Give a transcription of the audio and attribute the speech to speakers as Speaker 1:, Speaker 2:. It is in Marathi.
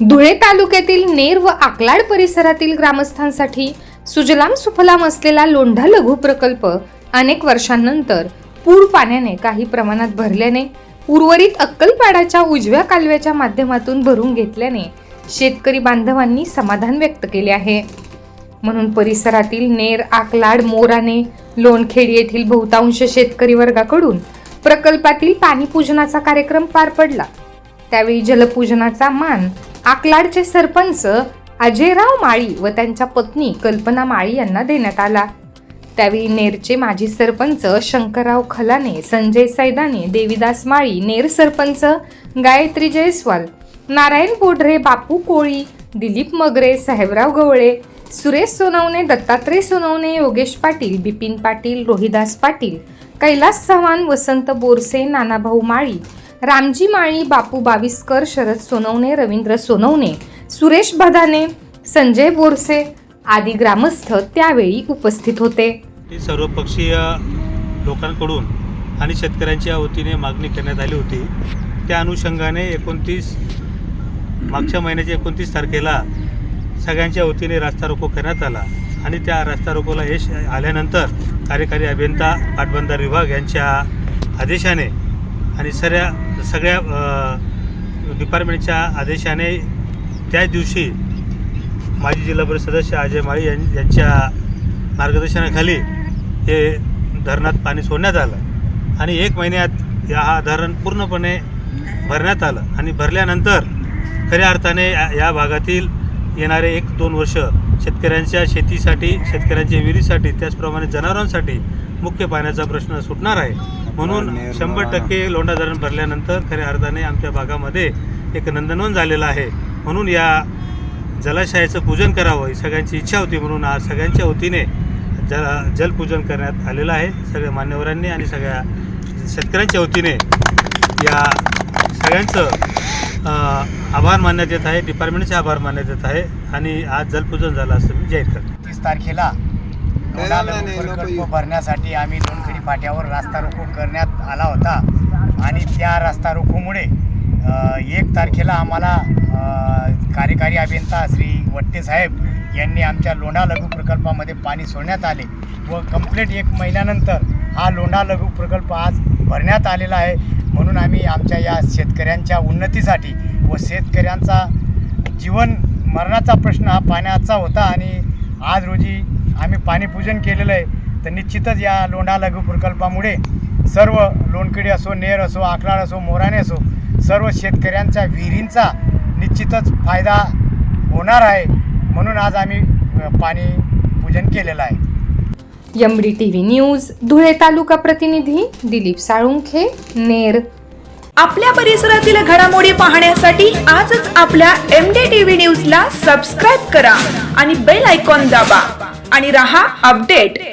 Speaker 1: धुळे तालुक्यातील नेर व आकलाड परिसरातील ग्रामस्थांसाठी सुजलाम सुफलाम असलेला लोंढा लघु प्रकल्प अनेक वर्षांनंतर पूर पाण्याने काही प्रमाणात भरल्याने उर्वरित अक्कलपाडाच्या उजव्या कालव्याच्या माध्यमातून भरून घेतल्याने शेतकरी बांधवांनी समाधान व्यक्त केले आहे. म्हणून परिसरातील नेर आकलाड मोराने लोणखेड येथील बहुतांश शेतकरी वर्गाकडून प्रकल्पातील पाणीपूजनाचा कार्यक्रम पार पडला. त्यावेळी जलपूजनाचा मान आकलाडचे सरपंच अजयराव माळी व त्यांच्या पत्नी कल्पना माळी यांना देण्यात आला. त्यावेळी नेरचे माजी सरपंच शंकरराव खलाने संजय सैदाने देवीदास माळी नेर सरपंच गायत्री जयस्वाल नारायण बोढरे बापू कोळी दिलीप मगरे साहेबराव गवळे सुरेश सोनवणे दत्तात्रय सोनवणे योगेश पाटील बिपिन पाटील रोहिदास पाटील कैलास चव्हाण वसंत बोरसे नानाभाऊ माळी रामजी माळी बापू बाविस्कर शरद सोनवणे रवींद्र सोनवणे सुरेश भदाने संजय बोरसे आदी ग्रामस्थ त्यावेळी उपस्थित होते.
Speaker 2: सर्वपक्षीय लोकांकडून आणि शेतकऱ्यांच्या वतीने मागणी करण्यात आली होती. त्या अनुषंगाने एकोणतीस मागच्या महिन्याच्या एकोणतीस तारखेला सगळ्यांच्या वतीने रास्ता रोको करण्यात आला आणि त्या रास्ता रोकोला यश आल्यानंतर कार्यकारी अभियंता पाटबंधार विभाग यांच्या आदेशाने आणि सऱ्या सगळ्या डिपार्टमेंटच्या आदेशाने त्याच दिवशी माजी जिल्हा परिषद सदस्य अजय माळी यां यांच्या मार्गदर्शनाखाली हे धरणात पाणी सोडण्यात आलं. आणि एक महिन्यात या हा धरण पूर्णपणे भरण्यात आलं. आणि भरल्यानंतर खऱ्या अर्थाने या या भागातील येणारे एक दोन वर्ष शेतकऱ्यांच्या शेतीसाठी शेतकऱ्यांच्या विहिरीसाठी त्याचप्रमाणे जनावरांसाठी मुख्य पाण्याचा प्रश्न सुटणार आहे. म्हणून शंभर टक्के लोंढा धरण भरल्यानंतर खऱ्या अर्थाने आमच्या भागामध्ये एक नंदनवन झालेलं आहे. म्हणून या जलाशयाचं पूजन करावं ही सगळ्यांची इच्छा होती म्हणून आज सगळ्यांच्या वतीने जल जलपूजन करण्यात आलेलं आहे. सगळ्या मान्यवरांनी आणि सगळ्या शेतकऱ्यांच्या वतीने या सगळ्यांचं आभार मानण्यात येत आहे. डिपार्टमेंटचे आभार मानण्यात येत आहे. आणि आज जलपूजन झालं असं मी जाहीर करतो.
Speaker 3: तीस तारखेला प्रकल्प भरण्यासाठी आम्ही लोणखडी फाट्यावर रास्ता रोको करण्यात आला होता. आणि त्या रास्ता रोकोमुळे एक तारखेला आम्हाला कार्यकारी अभियंता श्री वट्टे साहेब यांनी आमच्या लोंढा लघु प्रकल्पामध्ये पाणी सोडण्यात आले व कंप्लीट एक महिन्यानंतर हा लोंढा लघु प्रकल्प आज भरण्यात आलेला आहे. म्हणून आम्ही आमच्या या शेतकऱ्यांच्या उन्नतीसाठी व शेतकऱ्यांचा जीवन मरणाचा प्रश्न हा पाण्याचा होता आणि आज रोजी आम्ही पाणीपूजन केलेलं आहे तर निश्चितच या लोंढा लघु प्रकल्पामुळे सर्व लोणकडी असो नेर असो आकलाड असो मोराणे असो सर्व शेतकऱ्यांच्या विहिरींचा निश्चितच फायदा होणार आहे. म्हणून आज आम्ही पाणी पूजन केलेलं आहे.
Speaker 1: एमडी टीव्ही न्यूज धुळे तालुका प्रतिनिधी दिलीप साळुंखे नेर.
Speaker 4: आपल्या परिसरातील घडामोडी पाहण्यासाठी आजच आपल्या एम डी टीव्ही न्यूजला सबस्क्राईब करा आणि बेल आयकॉन दाबा. आणि रहा अपडेट.